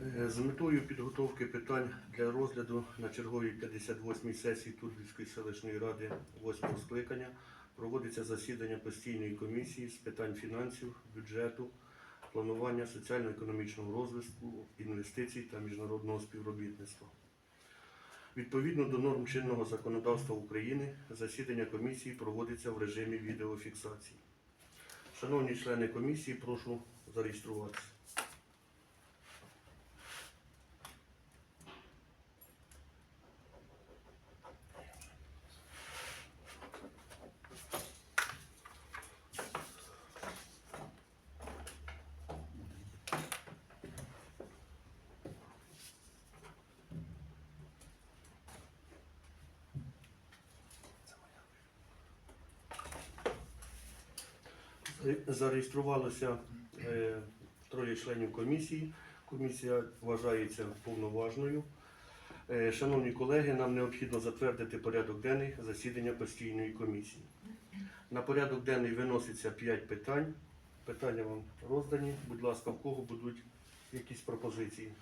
Е, З метою підготовки питань для розгляду на черговій 58-й сесії Турбівської селищної ради 8 скликання проводиться засідання постійної комісії з питань фінансів, бюджету, планування соціально-економічного розвитку, інвестицій та міжнародного співробітництва. Відповідно до норм чинного законодавства України, засідання комісії проводиться в режимі відеофіксації. Шановні члени комісії, прошу зареєструватися. Зареєструвалося е, троє членів комісії. Комісія вважається повноважною. Е, Шановні колеги, нам необхідно затвердити порядок денний засідання постійної комісії. На порядок денний виноситься 5 питань. Питання вам роздані. Будь ласка, в кого будуть якісь пропозиції?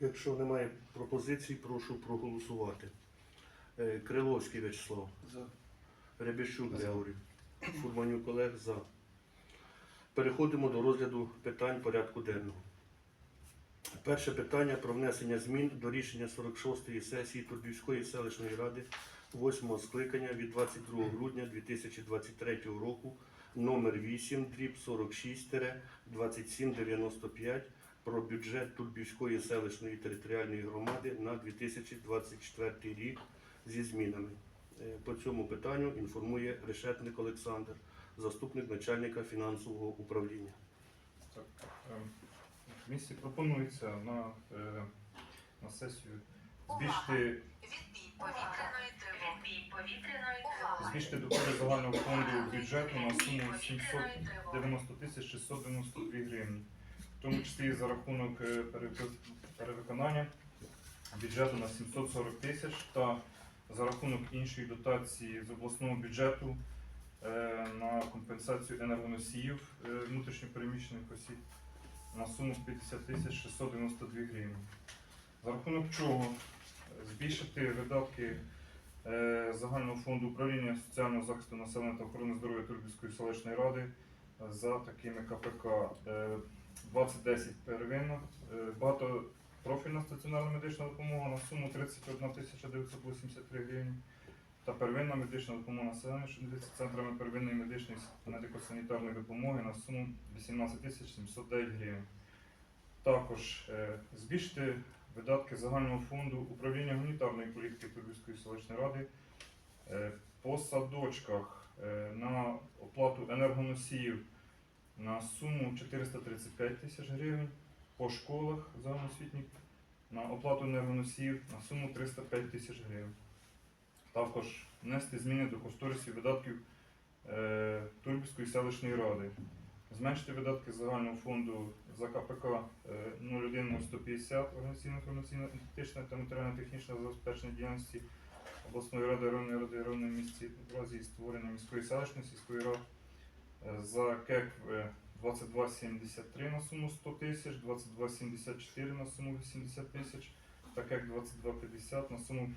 Якщо немає пропозицій, прошу проголосувати. Е, Криловський Вячеслав. За. Рябіщук За. Георгій. Фурманюк Олег за. Переходимо до розгляду питань порядку денного. Перше питання про внесення змін до рішення 46-ї сесії Турбівської селищної ради 8 скликання від 22 грудня 2023 року номер 8 дріб 46 2795 про бюджет Турбівської селищної територіальної громади на 2024 рік зі змінами. Е, По цьому питанню інформує Решетник Олександр, заступник начальника фінансового управління. Так, ем, Комісії пропонується на, е, на сесію збільшити, збільшити доходи загального фонду бюджету на суму Відбій повітряної тривоги. 790 тисяч 692 гривні, в тому числі за рахунок е, перевиконання бюджету на 740 тисяч та за рахунок іншої дотації з обласного бюджету е, на компенсацію енергоносіїв е, внутрішньопереміщених осіб на суму 50 тисяч 692 гривні. За рахунок чого е, збільшити видатки загального фонду управління соціального захисту населення та охорони здоров'я Турбівської селищної ради за такими КПК е, 2010 первинна, е, багатопрофільна стаціонарна медична допомога на суму 31 тисяча 983 гривні та первинна медична допомога населенню, що центрами первинної медичної медико-санітарної допомоги на суму 18 709 гривень. Також е, збільшити видатки загального фонду управління гуманітарної політики Турбівської селищної ради е, по садочках е, на оплату енергоносіїв на суму 435 тисяч гривень, по школах загальноосвітніх на оплату енергоносіїв на суму 305 тисяч гривень. Також внести зміни до кошторисів видатків е, Турбівської селищної ради. Зменшити видатки загального фонду за КПК е, 01150 організаційно інформаційно етичне та матеріально-технічне забезпечення діяльності обласної ради районної ради районної місті в разі створення міської селищної сільської ради Е, за КЕК е, 2273 на суму 100 тисяч, 2274 на суму 80 тисяч та КЕК 2250 на суму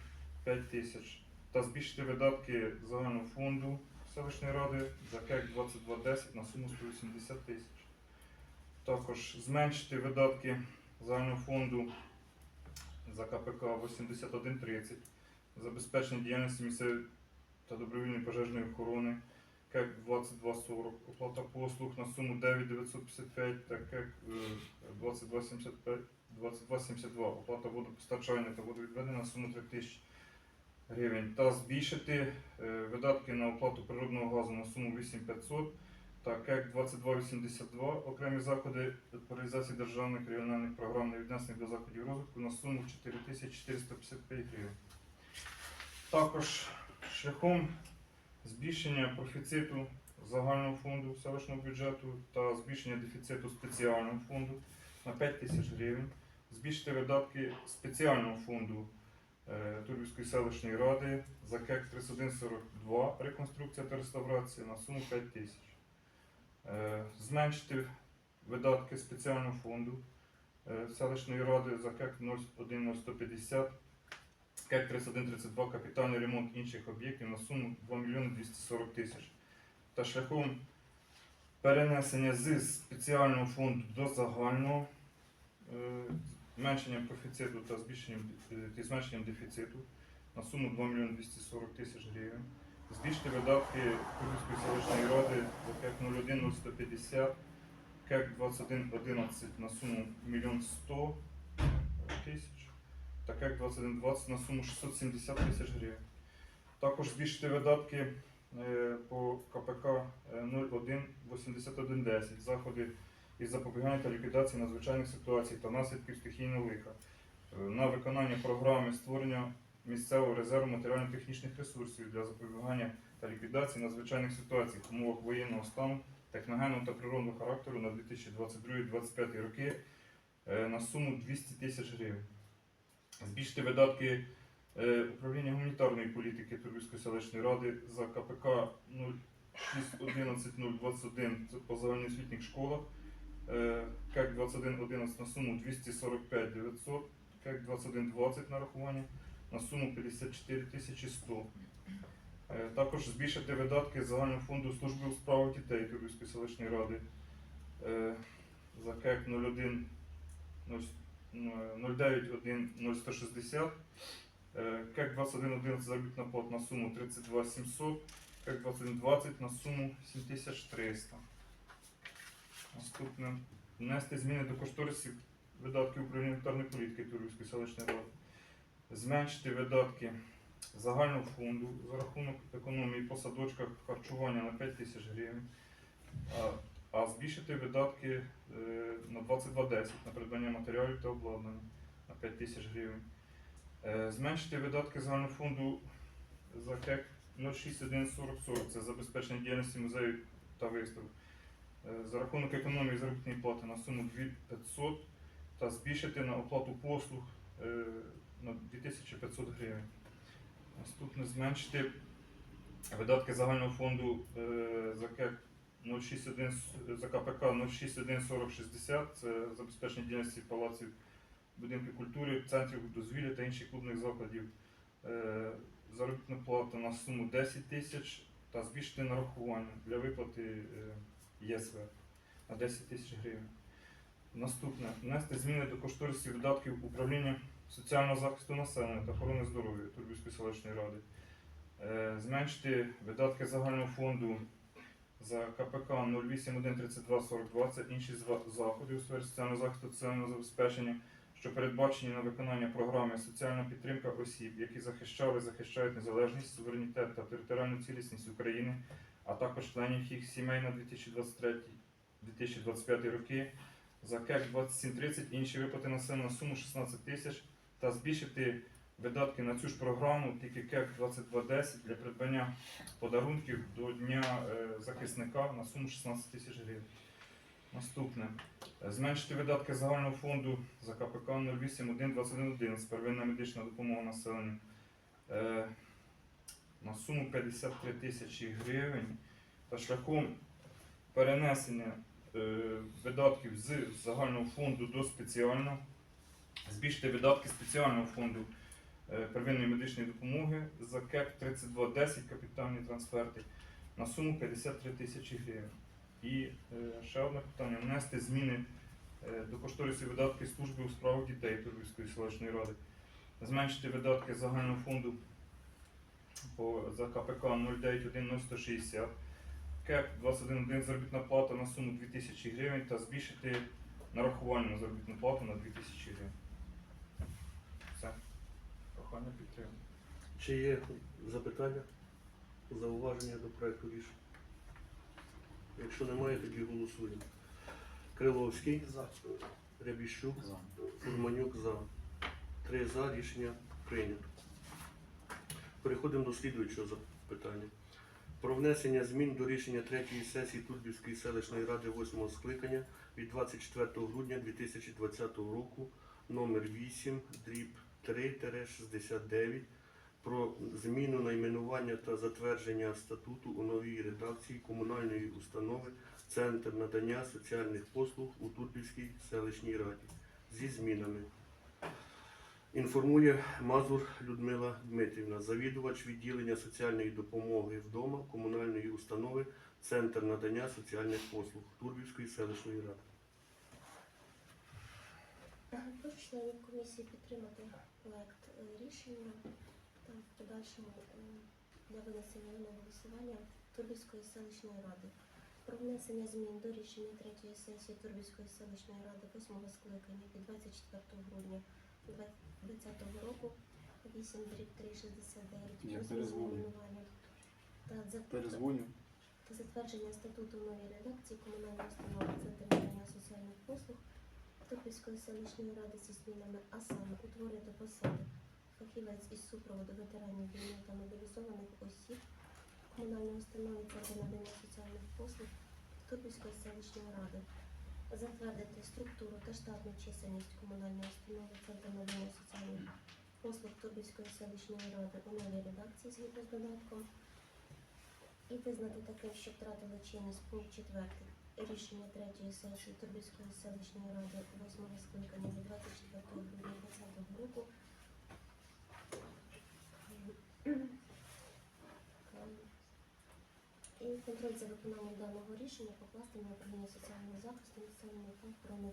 5 тисяч та збільшити видатки загального фонду селищної ради за КЕК 2210 на суму 180 тисяч. Також зменшити видатки загального фонду за КПК 8130 забезпечення діяльності місцевої та добровільної пожежної охорони КЕК 2240 оплата послуг на суму 9955 та КЕК е, 2275 2272 оплата водопостачання та водовідведення на суму 3000 гривень та збільшити е, видатки на оплату природного газу на суму 8500 та КЕК 2282 окремі заходи по реалізації державних регіональних програм не до заходів розвитку на суму 4455 гривень. Також шляхом збільшення профіциту загального фонду селищного бюджету та збільшення дефіциту спеціального фонду на 5 тисяч гривень, збільшити видатки спеціального фонду е, Турбівської селищної ради за КЕК 3142 реконструкція та реставрація на суму 5 тисяч. Е, Зменшити видатки спеціального фонду е, селищної ради за КЕК 01150, КЕК 3132 капітальний ремонт інших об'єктів на суму 2 мільйони 240 тисяч. Та шляхом перенесення з спеціального фонду до загального е, зменшенням коефіцієнту та збільшенням е, зменшенням дефіциту на суму 2 мільйони 240 тисяч гривень. Збільшити видатки Кубівської селищної ради за КЕК 01 0150, КЕК 2111 на суму 1 100 тисяч та КЕК 2120 на суму 670 тисяч гривень. Також збільшити видатки е, по КПК е, 01 8110 заходи із запобігання та ліквідації надзвичайних ситуацій та наслідків стихійного лиха е, на виконання програми створення місцевого резерву матеріально-технічних ресурсів для запобігання та ліквідації надзвичайних ситуацій в умовах воєнного стану, техногенного та природного характеру на 2022-2025 роки е, на суму 200 тисяч гривень. Збільшити видатки е, управління гуманітарної політики Турбівської селищної ради за КПК 0611 це по загальноосвітніх школах. Е, КЕК 2111 на суму 245 900, КЕК 2120 нарахування на суму 54 тисячі 100. Е, Також збільшити видатки загального фонду служби у справах дітей Турбівської селищної ради за КЕК 01 091 0160, е, КЕК 2111 заробітна плата на суму 32 700, КЕК 2120 на суму 7300. Наступне. Внести зміни до кошторисів видатків управління політики Турівської селищної ради. Зменшити видатки загального фонду за рахунок економії по садочках харчування на 5 тисяч гривень, а, збільшити видатки е, на 2210 на придбання матеріалів та обладнання на 5 тисяч гривень. Е, Зменшити видатки загального фонду за КЕК 061440 це забезпечення діяльності музею та виставок. Е, За рахунок економії заробітної плати на суму 2500 та збільшити на оплату послуг на 2500 гривень. Наступне зменшити видатки загального фонду за КЕК 061, за КПК 0614060, це забезпечення діяльності палаців будинків культури, центрів дозвілля та інших клубних закладів. Е, Заробітна плата на суму 10 тисяч та збільшити нарахування для виплати е, ЄСВ на 10 тисяч гривень. Наступне внести зміни до кошторисів видатків управління соціального захисту населення та охорони здоров'я Турбівської селищної ради. Е, Зменшити видатки загального фонду за КПК 08132420 це інші заходи у сфері соціального захисту соціального забезпечення, що передбачені на виконання програми соціальна підтримка осіб, які захищали, захищають незалежність, суверенітет та територіальну цілісність України, а також членів їх сімей на 2023-2025 роки. За КЕК 2730 інші виплати населення на суму 16 тисяч та збільшити видатки на цю ж програму, тільки КЕК 2210 для придбання подарунків до Дня е, захисника на суму 16 тисяч гривень. Наступне. Зменшити видатки загального фонду за КПК 081211 первинна медична допомога населенню е, на суму 53 тисячі гривень та шляхом перенесення е, видатків з загального фонду до спеціального, збільшити видатки спеціального фонду первинної медичної допомоги за КЕК 3210 капітальні трансферти на суму 53 тисячі гривень. І е, ще одне питання: внести зміни е, до кошторисів видатків служби у справах дітей Турбівської селищної ради, зменшити видатки загального фонду по, за КПК 091160 КЕП 21.1 заробітна плата на суму 2000 гривень та збільшити нарахування на заробітну плату на 2000 гривень. Чи є запитання, зауваження до проекту рішення? Якщо немає, тоді голосуємо. Криловський, За. Рябіщук, За. Фурманюк за. Три за рішення прийнято. Переходимо до слідуючого запитання. Про внесення змін до рішення третьої сесії Турбівської селищної ради 8 скликання від 24 грудня 2020 року номер 8 дріб 3-69 про зміну найменування та затвердження статуту у новій редакції комунальної установи Центр надання соціальних послуг у Турбівській селищній раді зі змінами. Інформує Мазур Людмила Дмитрівна, завідувач відділення соціальної допомоги вдома комунальної установи Центр надання соціальних послуг Турбівської селищної ради. Прошу членів комісії підтримати проект е, рішення та в подальшому е, для винесення на голосування Турбівської селищної ради. Про внесення змін до рішення третьої сесії Турбівської селищної ради восьмого скликання від 24 грудня 2020 року 8 дріб 369 Я про перезвоню. змінування та за- та затвердження статуту в новій редакції комунальної установи Центр надання соціальних послуг Топільської селищної ради зі змінами, а саме утворити посади. Фахівець із супроводу ветеранів війни та мобілізованих осіб комунальної установи Центр надання соціальних послуг Топільської селищної ради, затвердити структуру та штатну чисельність комунальної установи Центр надання соціальних послуг Турбівської селищної ради у новій редакції згідно з додатком. І визнати таким, що втратили чинність пункт 4 рішення третьої сесії Турбівської селищної ради 8 скликання від 24 грудня 2020 року. І контроль за виконанням даного рішення покласти на управління соціального захисту населення та охорони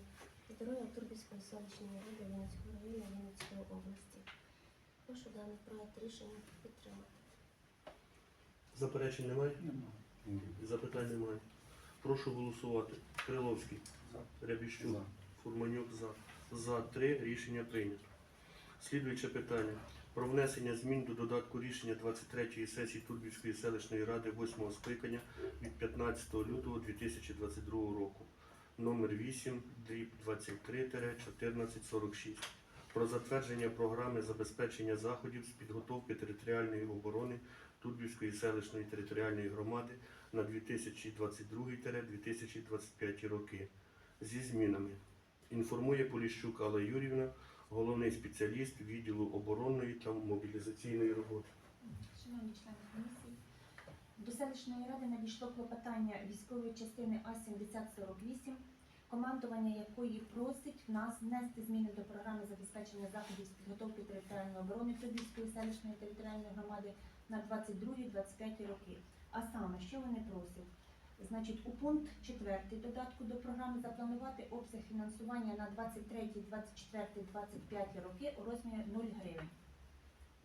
здоров'я Турбівської селищної ради Вінницького району Вінницької області. Прошу даний проект рішення підтримати. Заперечень немає? Нема. Запитань немає. Прошу голосувати. Криловський, За. Рябіщук. Фурманюк за. За три рішення прийнято. Слідуюче питання. Про внесення змін до додатку рішення 23-ї сесії Турбівської селищної ради 8 скликання від 15 лютого 2022 року. Номер 8, дріб 23-1446. Про затвердження програми забезпечення заходів з підготовки територіальної оборони Турбівської селищної територіальної громади на 2022-2025 роки зі змінами. Інформує Поліщук Алла Юрівна, головний спеціаліст відділу оборонної та мобілізаційної роботи. Шановні члени комісії, до селищної ради надійшло клопотання військової частини А-7048, командування якої просить нас внести зміни до програми забезпечення заходів з підготовки територіальної оборони Трибівської селищної територіальної громади на 22-25 роки. А саме, що вони просять? Значить, у пункт 4 додатку до програми запланувати обсяг фінансування на 23, 24, 25 роки у розмірі 0 гривень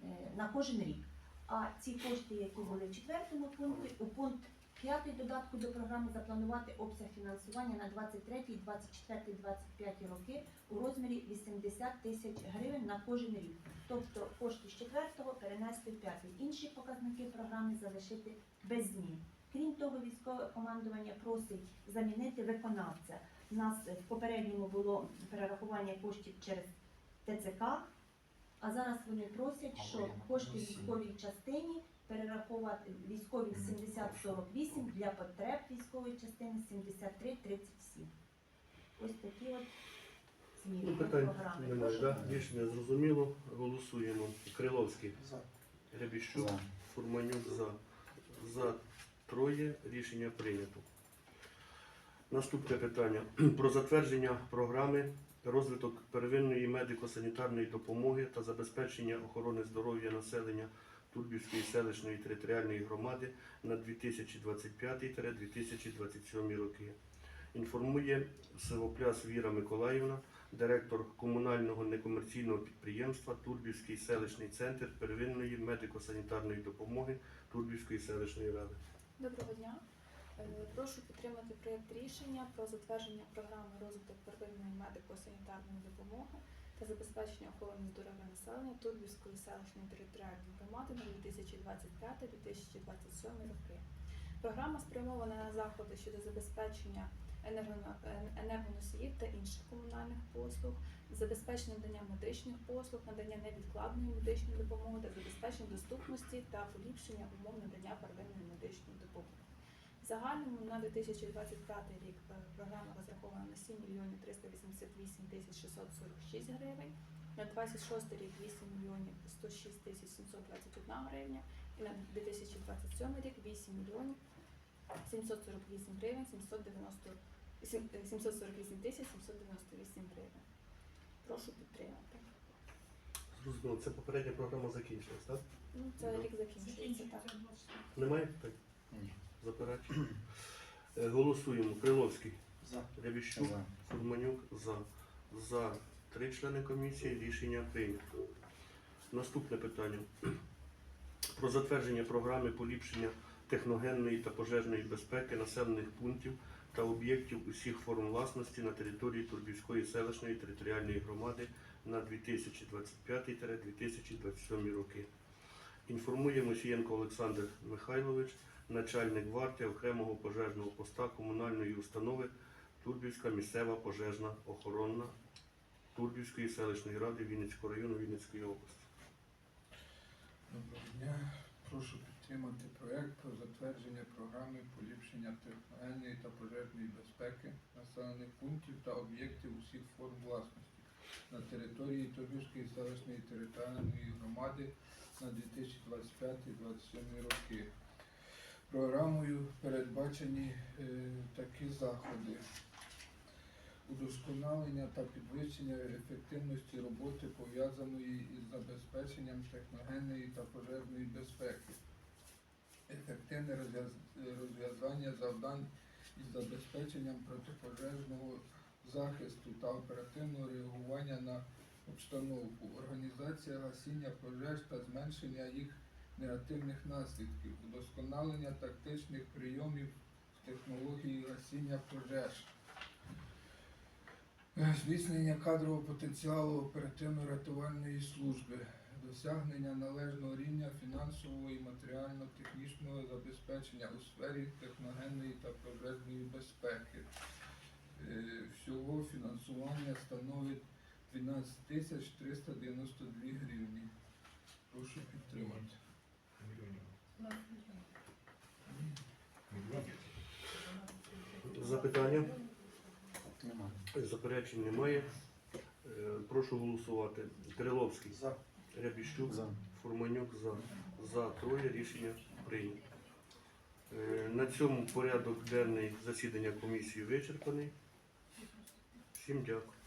е, на кожен рік. А ці кошти, які були в четвертому пункті, у пункт 5 додатку до програми запланувати обсяг фінансування на 23, 24, 25 роки у розмірі 80 тисяч гривень на кожен рік. Тобто кошти з четвертого перенести в п'ятий. Інші показники програми залишити без змін. Крім того, військове командування просить замінити виконавця. У нас в попередньому було перерахування коштів через ТЦК, а зараз вони просять, що кошти військовій частині перерахувати військовій 7048 для потреб військової частини 7337. Ось такі от зміни Ну, питань програми. немає, да? Рішення зрозуміло. Голосуємо. Криловський, За. Рябіщук, За. Фурманюк за. За троє рішення прийнято. Наступне питання про затвердження програми розвиток первинної медико-санітарної допомоги та забезпечення охорони здоров'я населення Турбівської селищної територіальної громади на 2025-2027 роки. Інформує Сивопляс Віра Миколаївна, директор комунального некомерційного підприємства Турбівський селищний центр первинної медико-санітарної допомоги Турбівської селищної ради. Доброго дня. Е, Прошу підтримати проєкт рішення про затвердження програми розвиток первинної медико-санітарної допомоги та забезпечення охорони здоров'я населення Турбівської селищної територіальної громади на 2025-2027 роки. Програма спрямована на заходи щодо забезпечення енерго- енергоносіїв та інших комунальних послуг, забезпечення надання медичних послуг, надання невідкладної медичної допомоги та забезпечення доступності та поліпшення умов надання первинної медичної допомоги. В загальному на 2025 рік е, програма розрахована на 7 мільйонів 388 тисяч 646 гривень. На 26 рік 8 мільйонів 106 тисяч 721 гривня. І на 2027 рік 8 мільйонів 748 гривень 790 е, 748 тисяч 798 гривень. Прошу підтримати. Зрозуміло, це попередня програма закінчилась, так? Ну, це рік закінчується, так. Немає питань? Ні. Заперечень? Е, Голосуємо. Криловський, За. Рябіщук, За. Фурманюк за. За три члени комісії рішення прийнято. Наступне питання. Про затвердження програми поліпшення техногенної та пожежної безпеки населених пунктів та об'єктів усіх форм власності на території Турбівської селищної територіальної громади на 2025-2027 роки. Інформує Мосієнко Олександр Михайлович, начальник варти окремого пожежного поста комунальної установи Турбівська місцева пожежна охоронна Турбівської селищної ради Вінницького району Вінницької області. Доброго дня. Прошу підтримати проект про затвердження програми поліпшення техногенної та пожежної безпеки населених пунктів та об'єктів усіх форм власності на території Тобівської селищної територіальної громади на 2025-2027 роки. Програмою передбачені е, такі заходи. Удосконалення та підвищення ефективності роботи пов'язаної із забезпеченням техногенної та пожежної безпеки, ефективне розв'язання завдань із забезпеченням протипожежного захисту та оперативного реагування на обстановку, організація гасіння пожеж та зменшення їх негативних наслідків, удосконалення тактичних прийомів з технології гасіння пожеж. Е, Зміцнення кадрового потенціалу оперативно-рятувальної служби, досягнення належного рівня фінансового і матеріально-технічного забезпечення у сфері техногенної та пожежної безпеки. Е, Всього фінансування становить 12 тисяч 392 гривні. Прошу підтримати. Запитання? Нема. Заперечень немає. Е, Прошу голосувати. Криловський, За. Рябіщук, За. Фурманюк за. За троє рішення прийнято. Е, На цьому порядок денний засідання комісії вичерпаний. Всім дякую.